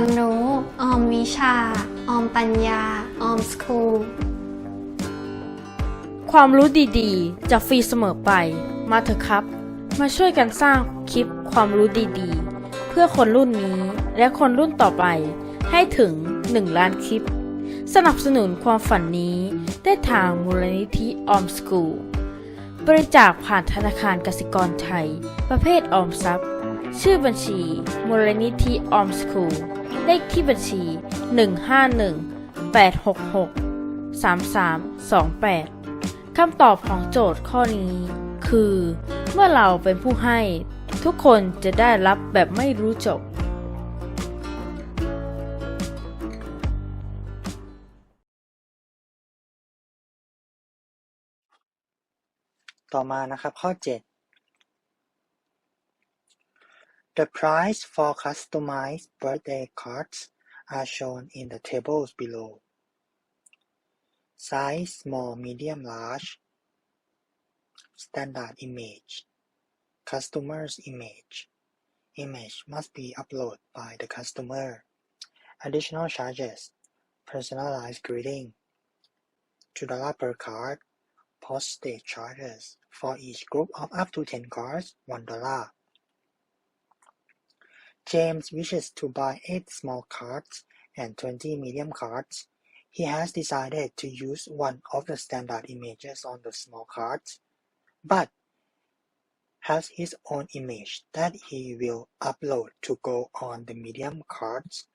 ความรู้ ออมวิชา ออมปัญญา ออมสคูล ความรู้ดีๆ จะฟรีเสมอไป มาเถอะครับ มาช่วยกันสร้างคลิปความรู้ดีๆ เพื่อคนรุ่นนี้และคนรุ่นต่อไป ให้ถึง 1 ล้านคลิป สนับสนุนความฝันนี้ได้ทางมูลนิธิออมสกูลบริจาคผ่านธนาคารกสิกรไทย ประเภทออมทรัพย์ ชื่อบัญชีมูลนิธิออมสกูล เลขที่บัญชี 151 866 3328 คำตอบของโจทย์ข้อนี้ คือ เมื่อเราเป็นผู้ให้ ทุกคนจะได้รับแบบไม่รู้จบต่อมานะครับข้อ 7 The price for customized birthday cards are shown in the tables below. Size small, medium, large. Standard image. Customer's image. Image must be uploaded by the customer. Additional charges. Personalized greeting. $2 per card. Postage charges for each group of up to 10 cards, $1. James wishes to buy 8 small cards and 20 medium cards. He has decided to use one of the standard images on the small cards, but has his own image that he will upload to go on the medium cards.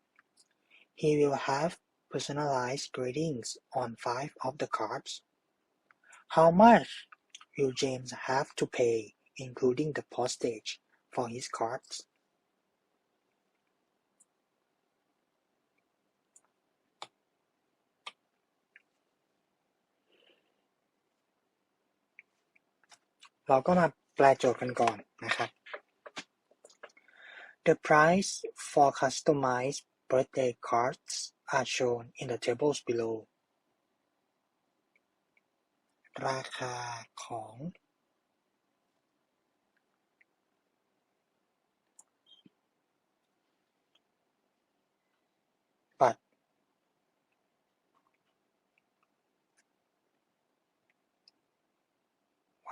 He will have personalized greetings on 5 of the cards. How much will James have to pay, including the postage, for his cards? เราก็มาแปลโจทย์กันก่อนนะครับ The price for customized birthday cards are shown in the tables below. ราคาของ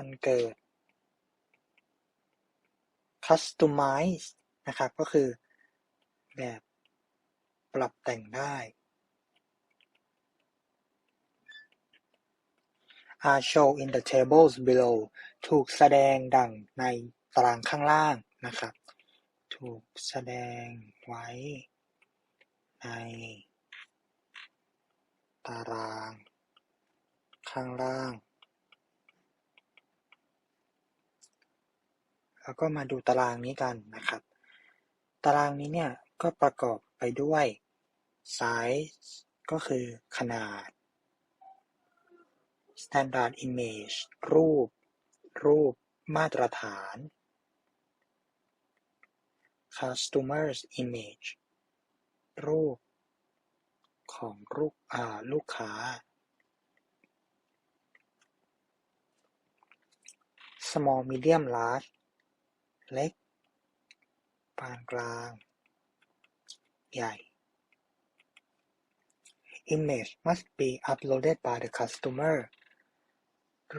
วันเกิด customize นะครับ ก็คือแบบปรับแต่งได้ are shown in the tables below ถูกแสดงดังในตารางข้างล่างนะครับ ถูกแสดงไว้ในตารางข้างล่าง แล้วก็มาดูตารางนี้กันนะครับ ตารางนี้เนี่ยก็ประกอบไปด้วย size ก็คือขนาด standard image รูป รูปมาตรฐาน customers image รูป ของลูกอ่าลูกค้า small medium large เล็ก ปานกลาง ใหญ่ Image must be uploaded by the customer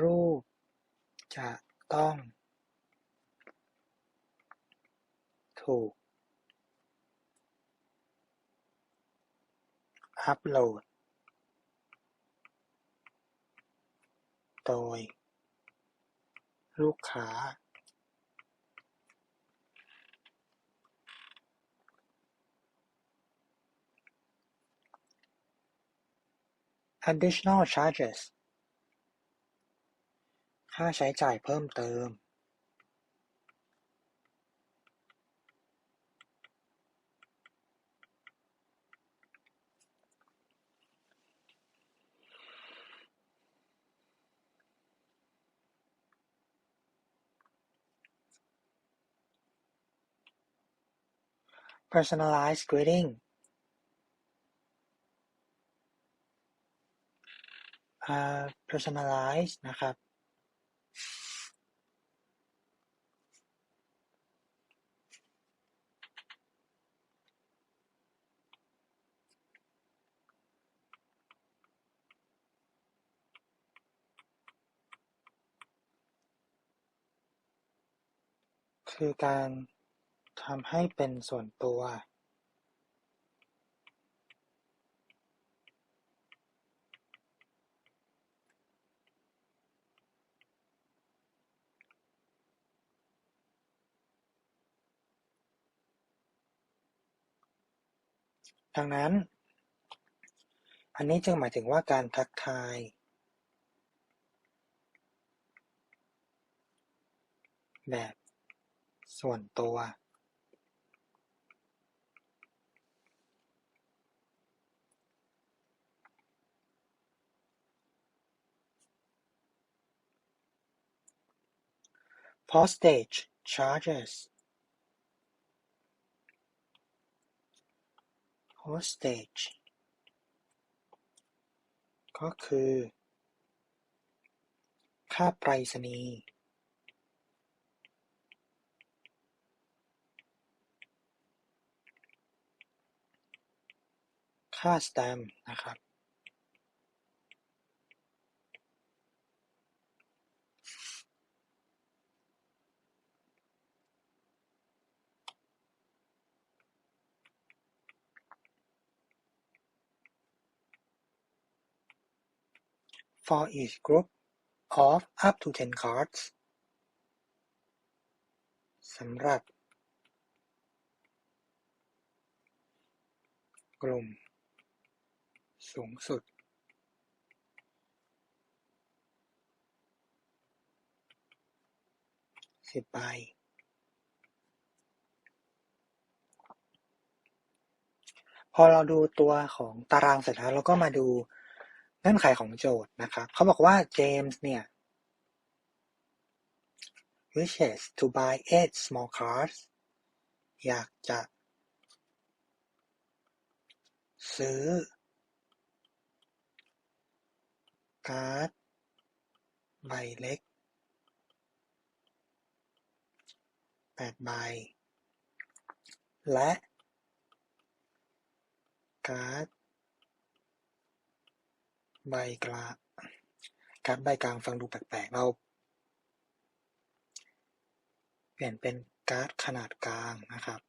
รูป จะต้อง ถูก อัปโหลด โดย ลูกค้า additional charges ค่าใช้จ่ายเพิ่มเติม personalized greeting personalize นะครับ คือการทำให้เป็นส่วนตัว ดังนั้น อันนี้จึงหมายถึงว่าการทักทาย แบบส่วนตัว postage charges Hostage ก็คือ ค่าไปรษณีย์ค่าสแตมป์นะครับ for each group of up to 10 cards สำหรับ กลุ่ม สูงสุด สิบใบพอเราดูตัวของตารางเสร็จแล้วเราก็มาดู เงื่อนไขของโจทย์นะครับเขาบอกว่าเจมส์เนี่ย wishes to buy eight small cars อยากจะ ซื้อ การ์ดใบเล็กแปดใบ และ การ์ด ใบกลาการใบกลางฟังดูแปลกๆ เรา เปลี่ยนเป็นการ์ดขนาดกลางนะครับ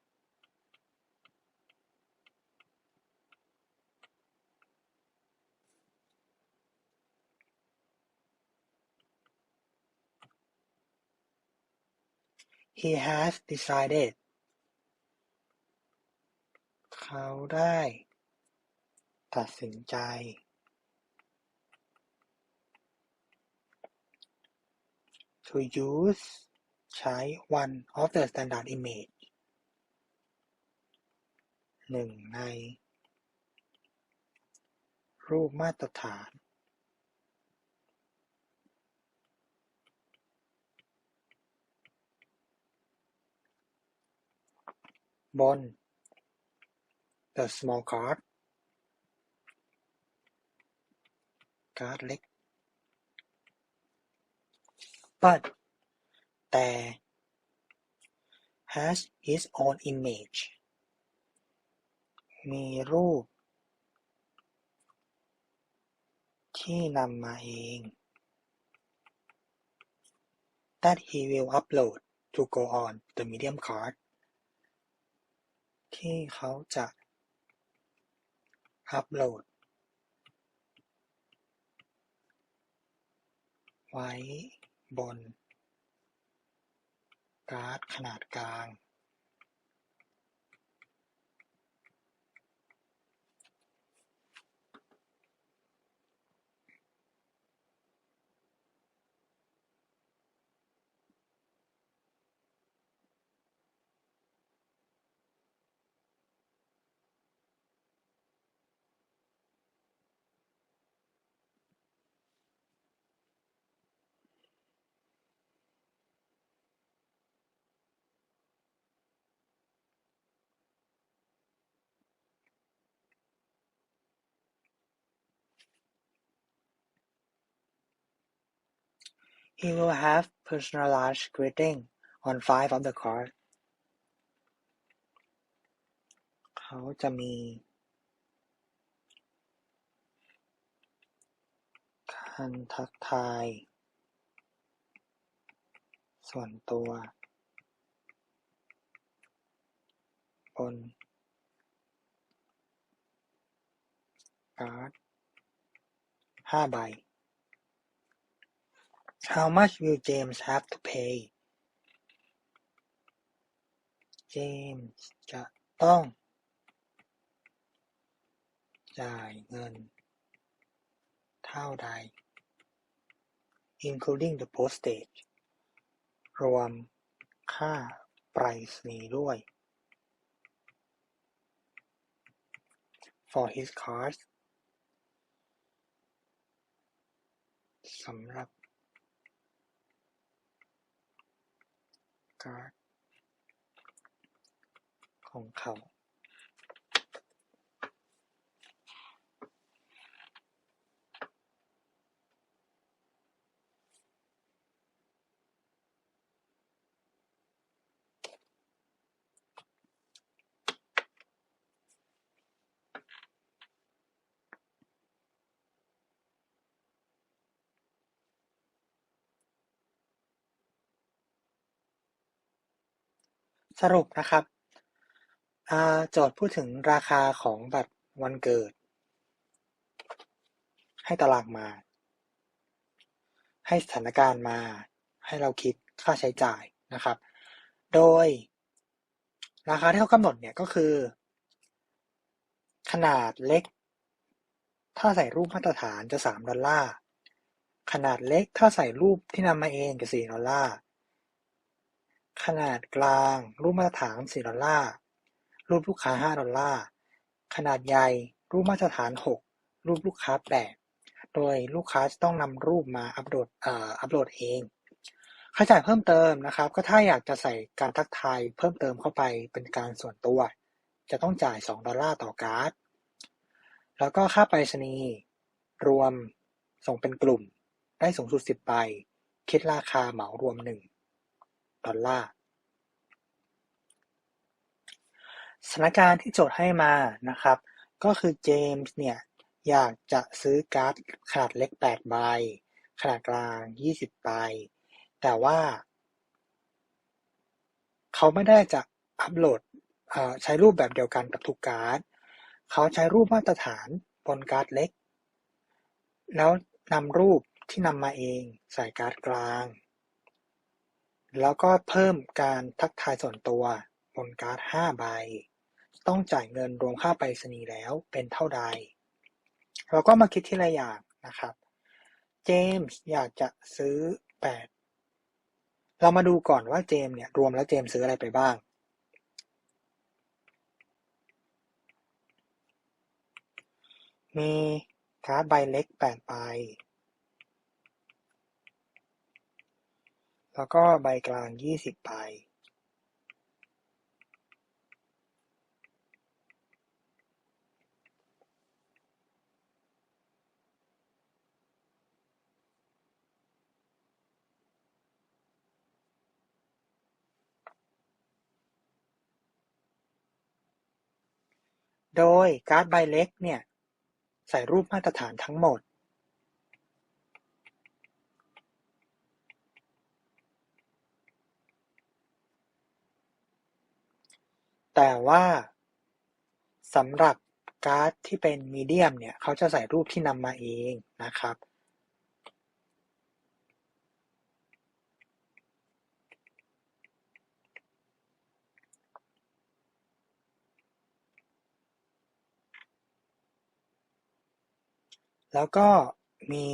He has decided เขาได้ ตัดสินใจ to use ใช้ one of the standard image หนึ่งใน รูปมาตรฐานบน the small card การ์ดเล็ก but แต่ has its own image มีรูป ที่นำมาเอง that he will upload to go on the medium card ที่เขาจะอัปโหลด ไว้ บนการ์ดขนาดกลาง He will have personalized greeting on five of the cards เขาจะมีการทักทาย ส่วนตัวบนการ์ดห้าใบ How much will James have to pay เจมส์จะต้อง จ่ายเงิน เท่าใด including the postage รวมค่าไปรษณีย์ด้วย for his cards สำหรับ การ์ดของเขา สรุปนะครับ โจทย์พูดถึงราคาของบัตรวันเกิด ให้ตารางมา ให้สถานการณ์มา ให้เราคิดค่าใช้จ่ายนะครับ โดย ราคาที่เขากำหนดเนี่ยก็คือ ขนาดเล็ก ถ้าใส่รูปมาตรฐานจะ 3 ดอลลาร์ ขนาดเล็กถ้าใส่รูปที่นำมาเองจะ 4 ดอลลาร์ ขนาดกลาง รูปมาตรฐาน4ดอลลาร์ รูปลูกค้า5ดอลลาร์ ขนาดใหญ่ รูปมาตรฐาน6รูปลูกค้า8โดยลูกค้าจะต้องนำรูปมาอัปโหลดเอ่ออัปโหลดเอง ค่าใช้จ่ายเพิ่มเติมนะครับ ก็ถ้าอยากจะใส่การทักทายเพิ่มเติมเข้าไปเป็นการส่วนตัว จะต้องจ่าย 2 ดอลลาร์ต่อการ์ด แล้วก็ค่าไปรษณีย์รวมส่งเป็นกลุ่ม ได้สูงสุด 10ใบคิดราคาเหมารวม1 ดอลลาร์สถานการณ์ที่โจทย์ให้มานะครับ ก็คือเจมส์เนี่ย อยากจะซื้อการ์ดขนาดเล็ก 8 ใบ ขนาดกลาง 20 ใบ แต่ว่า เขาไม่ได้จะอัปโหลดใช้รูปแบบเดียวกันกับทุกการ์ด เขาใช้รูปมาตรฐานบนการ์ดเล็ก แล้วนำรูปที่นำมาเองใส่การ์ดกลาง แล้วก็เพิ่มการทักทายส่วนตัว บนการ์ด 5 ใบ ต้องจ่ายเงินรวมค่าไปรษณีย์แล้วเป็นเท่าใด เราก็มาคิดที่ละอย่างนะครับ เจมส์อยากจะซื้อ 8 เรามาดูก่อนว่าเจมส์เนี่ยรวมแล้วเจมส์ซื้ออะไรไปบ้างมีการ์ดใบเล็ก8ใบ แล้วก็ใบกลาง20ใบโดยการ์ดใบเล็กเนี่ย ใส่รูปมาตรฐานทั้งหมด แต่ว่าสำหรับการ์ดที่เป็นมีเดียมเนี่ยเขาจะใส่รูปที่นำมาเองนะครับ แล้วก็มี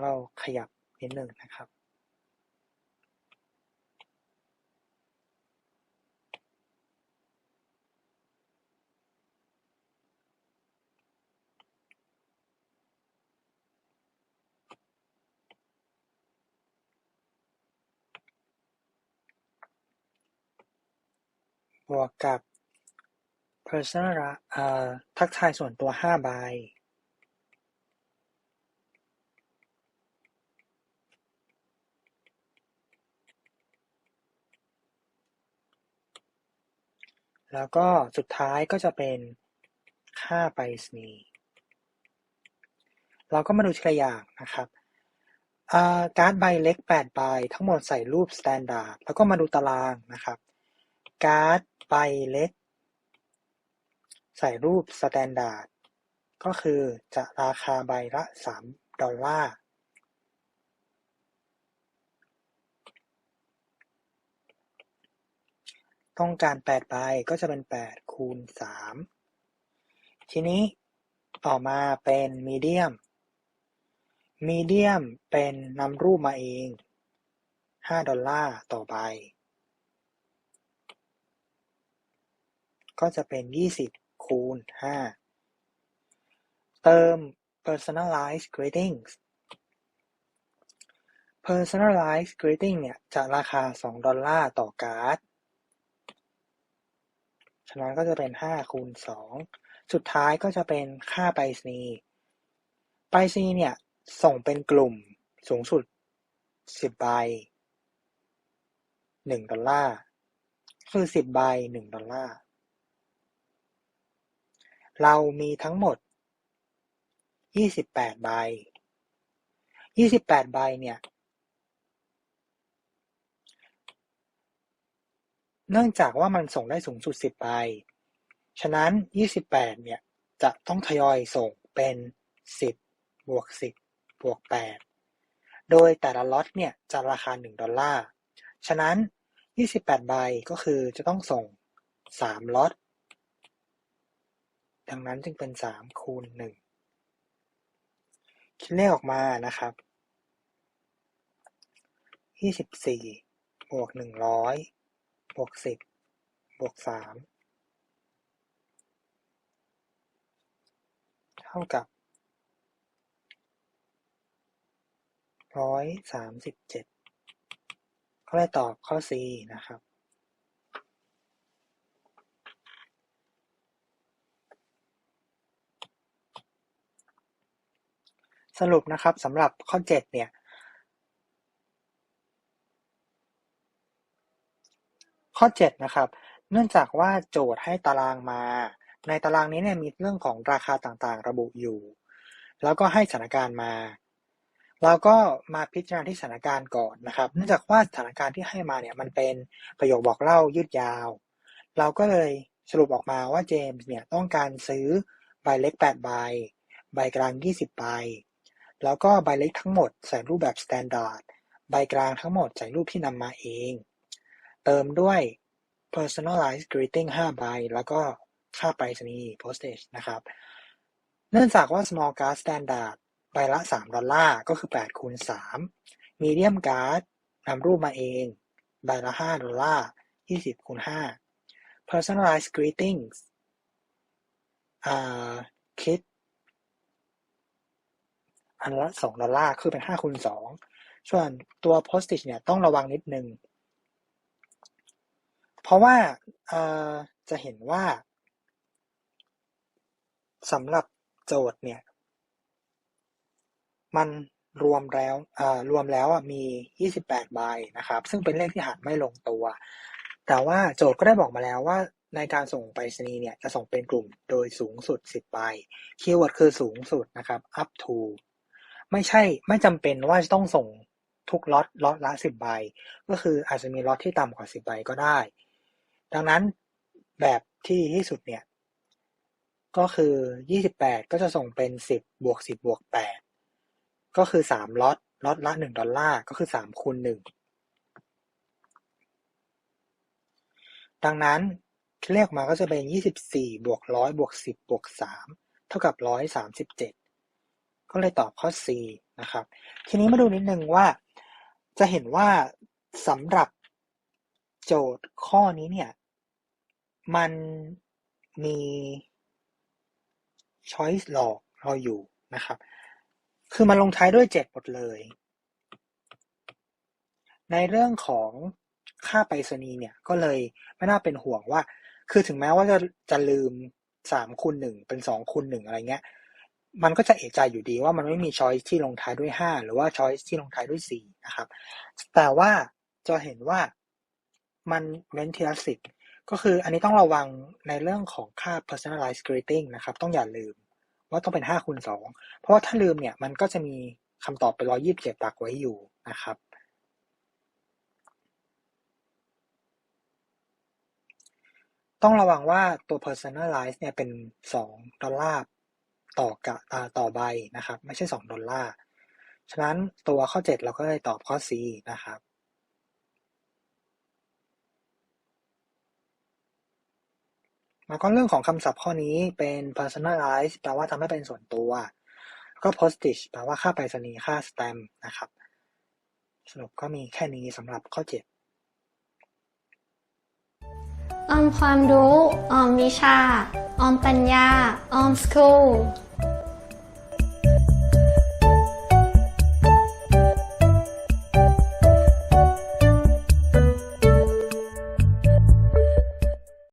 เราขยับนิดหนึ่งนะครับบวกกับ personal ทักทายส่วนตัว 5 ใบ แล้วก็สุดท้ายก็จะเป็นค่าไปรษณีย์เราก็มาดูทีละอย่างนะครับการ์ดใบเล็ก8ใบทั้งหมดใส่รูป standard แล้วก็มาดูตารางนะครับการ์ดใบเล็ก ใส่รูป standard ก็คือจะราคาใบละ 3 ดอลลาร์ ต้องการ8ใบก็จะเป็น8คูณ3ทีนี้ต่อมาเป็นมีเดียม มีเดียมเป็นนำรูปมาเอง5ดอลลาร์ต่อใบก็จะเป็น 20 คูณ 5 เติม personalized greetings personalized greeting เนี่ยจะราคา 2 ดอลลาร์ต่อการ์ด ฉะนั้นก็จะเป็น5คูณ2สุดท้ายก็จะเป็นค่าไปรษณีย์ไปรษณีย์เนี่ย ส่งเป็นกลุ่มสูงสุด10ใบ1ดอลลาร์คือ10ใบ1ดอลลาร์เรามีทั้งหมด28ใบ28ใบเนี่ย เนื่องจากว่ามันส่งได้สูงสุด 10 ใบ ฉะนั้น 28 เนี่ย จะต้องทยอยส่งเป็น 10 บวก 10 บวก 8 โดยแต่ละล็อตเนี่ย จะราคา 1 ดอลลาร์ ฉะนั้น 28 ใบก็คือจะต้องส่ง 3 ล็อต ดังนั้นจึงเป็น 3 คูณ 1 คิดเลขออกมานะครับ 24 บวก 100 บวก10บบวก3เท่ากับ137ก็เลยตอบข้อ C นะครับ สรุปนะครับสำหรับข้อ 7 เนี่ย ข้อ 7 นะครับ เนื่องจากว่าโจทย์ให้ตารางมา ในตารางนี้เนี่ยมีเรื่องของราคาต่างๆ ระบุอยู่ แล้วก็ให้สถานการณ์มา เราก็มาพิจารณาที่สถานการณ์ก่อนนะครับ เนื่องจากว่าสถานการณ์ที่ให้มาเนี่ยมันเป็นประโยคบอกเล่ายืดยาว เราก็เลยสรุปออกมาว่าเจมส์เนี่ยต้องการซื้อใบเล็ก8ใบ ใบกลาง 20 ใบ แล้วก็ใบเล็กทั้งหมดใส่รูปแบบ standard ใบกลางทั้งหมดใส่รูปที่นำมาเอง เติมด้วย personalized greeting 5 ใบ แล้วก็ค่าไปรษณีย์ postage นะครับ เนื่องจากว่า small card standard ใบละ 3 ดอลลาร์ ก็คือ 8 คูณ 3 medium card นำรูปมาเอง ใบละ 5 ดอลลาร์ 20 คูณ 5 personalized greetings อ่าคิด อันละ 2 ดอลลาร์ คือเป็น 5 คูณ 2 ส่วนตัว postage เนี่ย ต้องระวังนิดนึง เพราะว่าจะเห็นว่าสำหรับโจทย์เนี่ย มันรวมแล้วรวมแล้วมี 28 ใบนะครับ ซึ่งเป็นเลขที่หารไม่ลงตัว แต่ว่าโจทย์ก็ได้บอกมาแล้วว่าในการส่งไปรษณีย์เนี่ยจะส่งเป็นกลุ่มโดยสูงสุด 10 ใบ คีย์เวิร์ดคือสูงสุดนะครับ up to ไม่ใช่ไม่จำเป็นว่าจะต้องส่งทุกล็อตล็อตละ 10 ใบ ก็คืออาจจะมีล็อตที่ต่ำกว่า 10 ใบก็ได้ ดังนั้นแบบที่ดีที่สุดเนี่ย ก็คือ 28 ก็จะส่งเป็น 10 บวก 10 บวก 8 ก็คือ 3ล็อตล็อตละ 1 ดอลลาร์ ก็คือ 3 คูณ 1 ดังนั้นเลขออกมาก็จะเป็น 24 บวก 100 บวก 10 บวก 3 เท่ากับ 137 ก็เลยตอบข้อ C นะครับ ทีนี้มาดูนิดนึงว่า จะเห็นว่าสำหรับโจทย์ข้อนี้เนี่ย มันมี choice หลอกเราอยู่นะครับ คือมันลงท้ายด้วย7หมดเลย ในเรื่องของค่าไปรษณีย์เนี่ย ก็เลยไม่น่าเป็นห่วงว่า คือถึงแม้ว่าจะจะลืม3คูณ1เป็น2คูณ1อะไรเงี้ย มันก็จะเอะใจอยู่ดีว่ามันไม่มี choice ที่ลงท้ายด้วย5หรือว่า choice ที่ลงท้ายด้วย4นะครับ แต่ว่าจะเห็นว่ามันเว้นทีละสิบ ก็คืออันนี้ต้องระวังในเรื่องของค่า personalized greeting นะครับ ต้องอย่าลืมว่าต้องเป็นห้าคูณสองเพราะว่าถ้าลืมเนี่ยมันก็จะมีคำตอบเป็นร้อยี่สิบเจ็ดตักไว้อยู่นะครับ ต้องระวังว่าตัว personalized เนี่ยเป็นสองดอลลาร์ต่อกะอ่าต่อใบนะครับ ไม่ใช่สองดอลลาร์ ฉะนั้นตัวข้อ 7 เราก็เลยตอบข้อ C นะครับ แล้วก็เรื่องของคำศัพท์ข้อนี้เป็น personalize แปลว่าทำให้เป็นส่วนตัว แล้วก็ postage แปลว่าค่าไปรษณีย์ค่าสแตมป์นะครับ สรุปก็มีแค่นี้สำหรับข้อ 7 ออมความรู้ ออมวิชา ออมปัญญา ออมสกูล